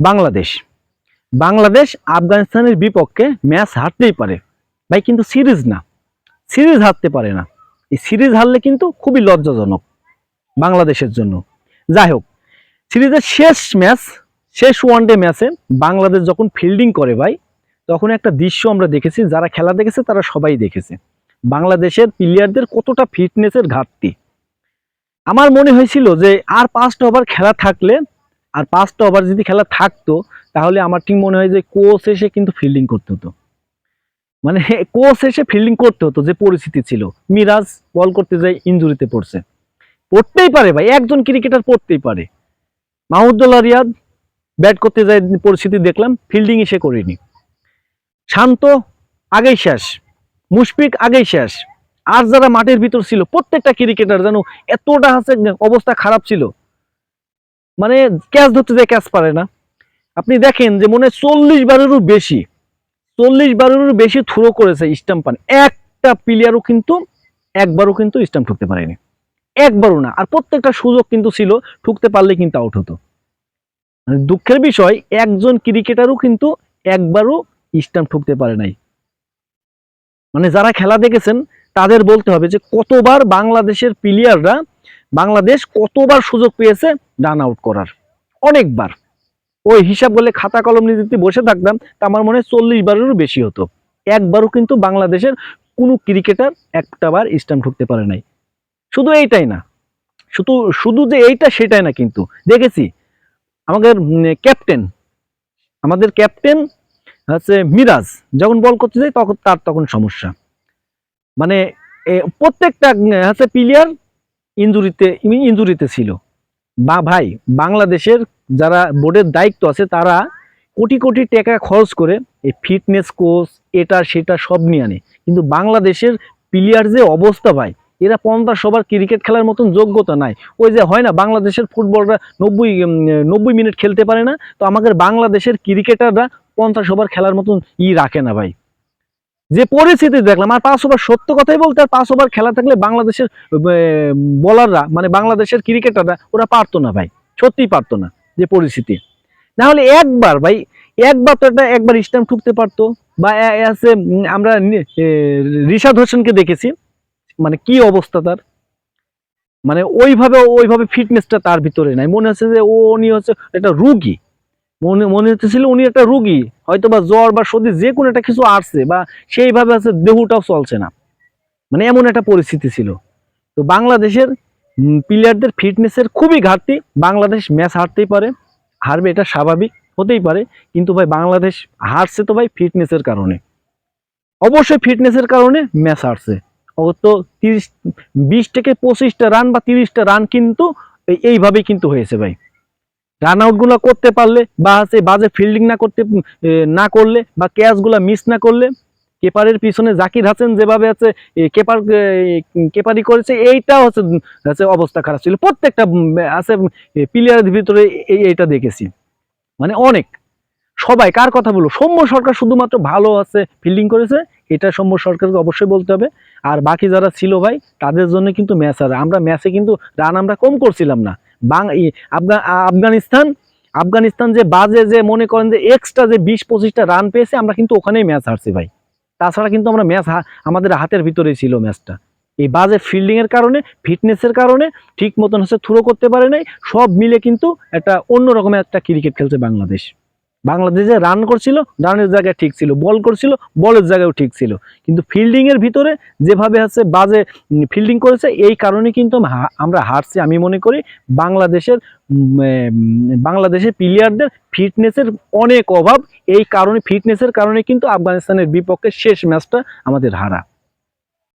বাংলাদেশ। বাংলাদেশ আফগানিস্তানের বিপক্ষে ম্যাচ হারতেই পারে। ভাই, কিন্তু সিরিজ না। সিরিজ হারতে পারে না। এই সিরিজ হারলে কিন্তু খুবই লজ্জাজনক বাংলাদেশের জন্য। যাই হোক, সিরিজের শেষ ম্যাচ, শেষ ওয়ানডে ম্যাচে বাংলাদেশ যখন ফিল্ডিং করে ভাই, তখন একটা দৃশ্য আমরা দেখেছি, যারা খেলা দেখেছে তারা সবাই দেখেছে। বাংলাদেশের প্লেয়ারদের কতটা ফিটনেসের ঘাটতি। আমার মনে হয়েছিল যে আর পাঁচটা ওভার খেলা থাকলে আর পাঁচটা ওভার যদি খেলা থাকতো, তাহলে আমার টিম মনে হয় যে কোচ এসে কিন্তু ফিল্ডিং করতে হতো। মানে কোচ এসে ফিল্ডিং করতে হতো যে পরিস্থিতি ছিল। মিরাজ বল করতে যায় ইঞ্জুরিতে পড়ছে। পড়তেই পারে ভাই, একজন ক্রিকেটার পড়তেই পারে। মাহমুদুল্লাহ রিয়াদ ব্যাট করতে যায়, পরিস্থিতি দেখলাম ফিল্ডিং এসে করিনি। শান্ত, আগেই শেষ। মুশফিক, আগেই শেষ। আর যারা মাঠের ভিতর ছিল, প্রত্যেকটা ক্রিকেটার যেন এতটা হাসে, অবস্থা খারাপ ছিল মানে ক্যাচ ধরতে যায় ক্যাচ পারে না। আপনি দেখেন যে মনে চল্লিশ বারেরও বেশি, চল্লিশ বারেরও বেশি থ্রো করেছে স্টাম্প পান। একটা প্লেয়ারও কিন্তু একবারও কিন্তু স্টাম্প ঠুকতে পারেনি। একবারও না, আর প্রত্যেকটা সুযোগ কিন্তু ছিল, ঠুকতে পারলে কিন্তু আউট হতো। মানে দুঃখের বিষয়, একজন ক্রিকেটারও কিন্তু একবারও স্টাম্প ঠুকতে পারে নাই। মানে যারা খেলা দেখেছেন, তাদের বলতে হবে যে কতবার বাংলাদেশের প্লেয়াররা বাংলাদেশ কতবার সুযোগ পেয়েছে রান আউট করার। অনেকবার। ওই হিসাব বলে খাতা কলম নিয়ে যদি বসে থাকতাম, তা আমার মনে হয় চল্লিশ বারেরও বেশি হতো। একবারও কিন্তু বাংলাদেশের কোনো ক্রিকেটার একটা বার স্টাম্প ঠুকতে পারে নাই। শুধু এইটাই না। শুধু শুধু যে এইটা, সেটাই না কিন্তু। দেখেছি, আমাদের ক্যাপ্টেন আমাদের ক্যাপ্টেন হচ্ছে মিরাজ। যখন বল করতে যায়, তখন তার তখন সমস্যা। মানে প্রত্যেকটা হচ্ছে প্লেয়ার ইঞ্জুরিতে ইঞ্জুরিতে ছিল। বা ভাই, বাংলাদেশের যারা বোর্ডের দায়িত্ব আছে, তারা কোটি কোটি টাকা খরচ করে এই ফিটনেস কোচ এটা, সেটা সব নিয়ে আনে। কিন্তু বাংলাদেশের প্লেয়ার যে অবস্থা ভাই, এরা পঞ্চাশ সবার ক্রিকেট খেলার মতন যোগ্যতা নাই। ওই যে হয় না, বাংলাদেশের ফুটবলরা নব্বই নব্বই মিনিট খেলতে পারে না, তো আমাদের বাংলাদেশের ক্রিকেটাররা পঞ্চাশ ওভার খেলার মতন ই রাখে না ভাই। যে পরিস্থিতি দেখলাম, আর পাঁচ ওভার সত্য কথাই বলতে, আর পাঁচ ওভার খেলা থাকলে বাংলাদেশের বলাররা মানে বাংলাদেশের ক্রিকেটাররা ওরা পারতো না ভাই, সত্যিই পারতো না যে পরিস্থিতি। না হলে একবার ভাই, একবার তো একটা, একবার স্ট্যাম্প ঠুকতে পারতো, বা আছে আমরা রিশাদ হোসেনকে দেখেছি মানে কি অবস্থা তার? মানে ওইভাবে ওইভাবে ফিটনেসটা তার ভিতরে নাই। মনে হচ্ছে যে ও, উনি হচ্ছে একটা রুগী। মনে মনে হচ্ছিল উনি একটা রুগী হয়তো বা জ্বর বা সর্দি যে কোনো একটা কিছু আসছে বা সেইভাবে আছে, দেহটাও চলছে না। মানে এমন একটা পরিস্থিতি ছিল। তো বাংলাদেশের প্লেয়ারদের ফিটনেসের খুবই ঘাটতি। বাংলাদেশ ম্যাচ হারতেই পারে। হারবে এটা স্বাভাবিক, হতেই পারে। কিন্তু ভাই, বাংলাদেশ হারছে তো ভাই ফিটনেসের কারণে। অবশ্যই ফিটনেসের কারণে ম্যাচ হারছে। তো তিরিশ, বিশ থেকে পঁচিশটা রান বা তিরিশটা রান কিন্তু এইভাবেই কিন্তু হয়েছে ভাই। রান আউটগুলো করতে পারলে বা হচ্ছে বাজে ফিল্ডিং না করতে না করলে বা ক্যাচগুলো মিস না করলে কেপারের পিছনে জাকির হাসান যেভাবে আছে কেপার কেপারি করেছে, এইটা হচ্ছে অবস্থা খারাপ ছিল। প্রত্যেকটা আছে প্লেয়ারের ভিতরে এই এইটা দেখেছি। মানে অনেক। সবাই, কার কথা বলব? সৌম্য সরকার শুধুমাত্র ভালো আছে ফিল্ডিং করেছে, এটা সৌম্য সরকারকে অবশ্যই বলতে হবে। আর বাকি যারা ছিল ভাই, তাদের জন্য কিন্তু ম্যাচ আর, আমরা ম্যাচে কিন্তু রান আমরা কম করছিলাম না। আফগানিস্তান আফগানিস্তান যে বাজে যে মনে করেন যে এক্সট্রা যে বিশ পঁচিশটা রান পেয়েছে, আমরা কিন্তু ওখানেই ম্যাচ হারছি ভাই। তাছাড়া কিন্তু আমরা ম্যাচ আমাদের হাতের ভিতরেই ছিল ম্যাচটা এই বাজে ফিল্ডিং এর কারণে ফিটনেসের কারণে ঠিক মতন হচ্ছে থ্রো করতে পারে নাই, সব মিলে কিন্তু একটা অন্যরকমের একটা ক্রিকেট খেলছে বাংলাদেশ। বাংলাদেশে রান করছিল রানের জায়গায় ঠিক ছিল বল করছিল বলের জায়গায়ও ঠিক ছিল। কিন্তু ফিল্ডিং এর ভিতরে যেভাবে হচ্ছে বাজে ফিল্ডিং করেছে, এই কারণে কিন্তু আমরা হারছি। আমি মনে করি বাংলাদেশের বাংলাদেশের প্লেয়ারদের ফিটনেসের অনেক অভাব। এই কারণে ফিটনেসের কারণে কিন্তু আফগানিস্তানের বিপক্ষে শেষ ম্যাচটা আমাদের হারা।